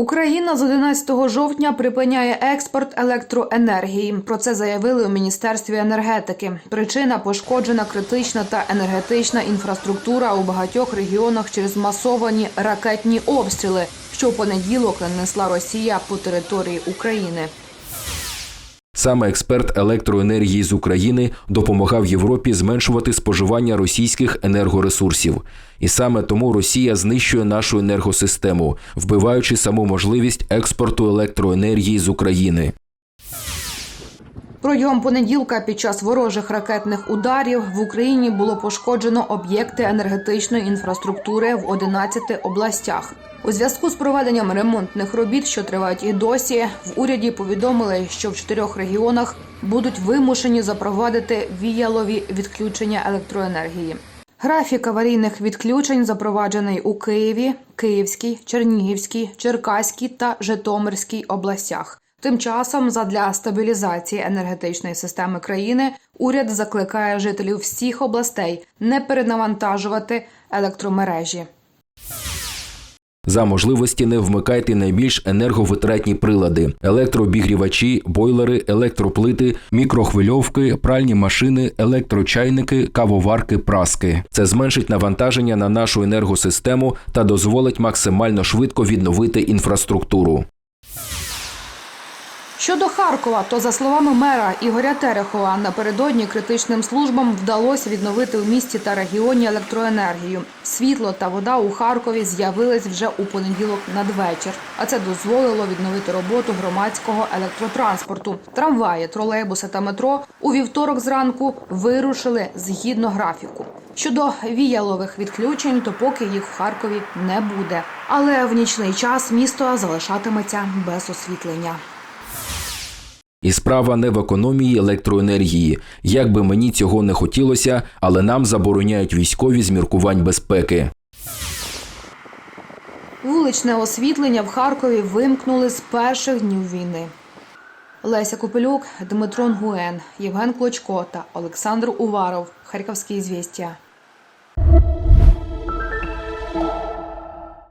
Україна з 11 жовтня припиняє експорт електроенергії. Про це заявили у міністерстві енергетики. Причина пошкоджена критична та енергетична інфраструктура у багатьох регіонах через масовані ракетні обстріли, що в понеділок нанесла Росія по території України. Саме експерт електроенергії з України допомагав Європі зменшувати споживання російських енергоресурсів. І саме тому Росія знищує нашу енергосистему, вбиваючи саму можливість експорту електроенергії з України. Протягом понеділка під час ворожих ракетних ударів в Україні було пошкоджено об'єкти енергетичної інфраструктури в 11 областях. У зв'язку з проведенням ремонтних робіт, що тривають і досі, в уряді повідомили, що в чотирьох регіонах будуть вимушені запровадити віялові відключення електроенергії. Графік аварійних відключень запроваджений у Києві, Київській, Чернігівській, Черкаській та Житомирській областях. Тим часом, задля стабілізації енергетичної системи країни, уряд закликає жителів всіх областей не перенавантажувати електромережі. За можливості не вмикайте найбільш енерговитратні прилади: електрообігрівачі, бойлери, електроплити, мікрохвильовки, пральні машини, електрочайники, кавоварки, праски. Це зменшить навантаження на нашу енергосистему та дозволить максимально швидко відновити інфраструктуру. Щодо Харкова, то за словами мера Ігоря Терехова, напередодні критичним службам вдалося відновити в місті та регіоні електроенергію. Світло та вода у Харкові з'явились вже у понеділок надвечір, а це дозволило відновити роботу громадського електротранспорту. Трамваї, тролейбуси та метро у вівторок зранку вирушили згідно графіку. Щодо віялових відключень, то поки їх в Харкові не буде. Але в нічний час місто залишатиметься без освітлення. І справа не в економії електроенергії. Як би мені цього не хотілося, але нам забороняють військові з міркувань безпеки. Вуличне освітлення в Харкові вимкнули з перших днів війни. Леся Копелюк, Дмитро Нгуен, Євген Клочко та Олександр Уваров. Харківські звістя.